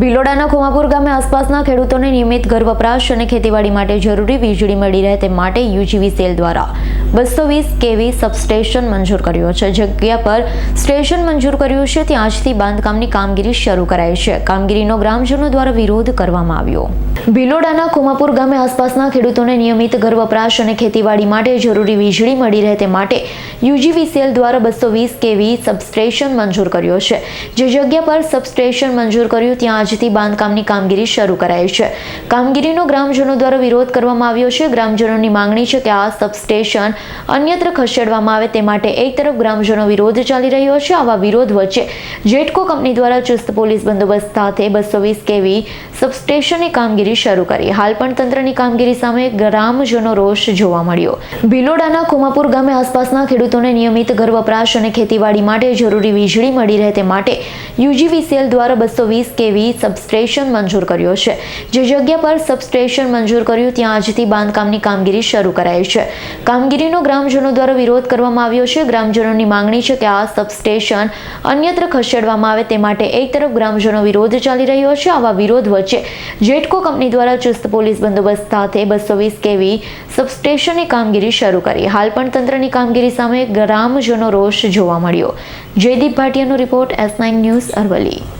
ભિલોડાના ખોમાપુર ગામે આસપાસના ખેડૂતોને નિયમિત ઘર વપરાશ અને ખેતીવાડી માટે જરૂરી વીજળી મળી રહે તે માટે યુજીવી સેલ દ્વારા બસો વીસ કેવી સબસ્ટેશન મંજૂર કર્યો છે. જગ્યા પર સ્ટેશન મંજૂર કર્યું છે. ત્યાં આજથી બાંધકામની કામગીરી શરૂ કરાઈ છે. કામગીરીનો ગ્રામજનો દ્વારા વિરોધ કરવામાં આવ્યો. ભિલોડાના ખોમાપુર ગામે આસપાસના ખેડૂતોને નિયમિત ઘર વપરાશ અને ખેતીવાડી માટે જરૂરી વીજળી મળી રહે તે માટે યુજીવી સેલ દ્વારા બસો વીસ કેવી સબસ્ટેશન મંજૂર કર્યો છે. જે જગ્યા પર સબસ્ટેશન મંજૂર કર્યું, ત્યાં આજથી બાંધકામની કામગીરી શરૂ કરાઈ છે. કામગીરીનો ગ્રામજનો દ્વારા વિરોધ કરવામાં આવ્યો છે. ગ્રામજનોની માંગણી છે કે આ સબસ્ટેશન અન્યત્ર ખસેડવામાં આવે તે માટે એક તરફ ગ્રામજનો વિરોધ ચાલી રહ્યો છે, આવા વિરોધ વચ્ચે જેટકો કંપની દ્વારા ચુસ્ત પોલીસ બંદોબસ્ત સાથે બસો વીસ કેવી સબસ્ટેશનની કામગીરી શરૂ કરી. હાલ પણ તંત્રની કામગીરી સામે ગ્રામજનો રોષ જોવા મળ્યો. ભિલોડાના ખુમાપુર ગામે આસપાસના ખેડૂતોને નિયમિત ઘર વપરાશ અને ખેતીવાડી માટે જરૂરી વીજળી મળી રહે તે માટે યુજીવીસીએલ દ્વારા બસો વીસ કેવી સબસ્ટેશન મંજૂર કર્યો છે. જે જગ્યા પર સબસ્ટેશન મંજૂર કર્યું, ત્યાં આજથી બાંધકામની કામગીરી શરૂ કરાઈ છે. કામગીરીનો ગ્રામજનો દ્વારા વિરોધ કરવામાં આવ્યો છે. ગ્રામજનોની માંગણી છે કે આ સબસ્ટેશન અન્યત્ર ખસેડવામાં આવે તે માટે એક તરફ ગ્રામજનો વિરોધ ચાલી રહ્યો છે, આવા વિરોધ વચ્ચે જેટકો કંપની દ્વારા ચુસ્ત પોલીસ બંદોબસ્ત સાથે બસો વીસ કેવી સબસ્ટેશનની કામગીરી શરૂ કરી. હાલ પણ તંત્રની કામગીરી સામે ગ્રામજનો રોષ જોવા મળ્યો. Jaydeep ભાટિયાનો report S nine news Aravalli.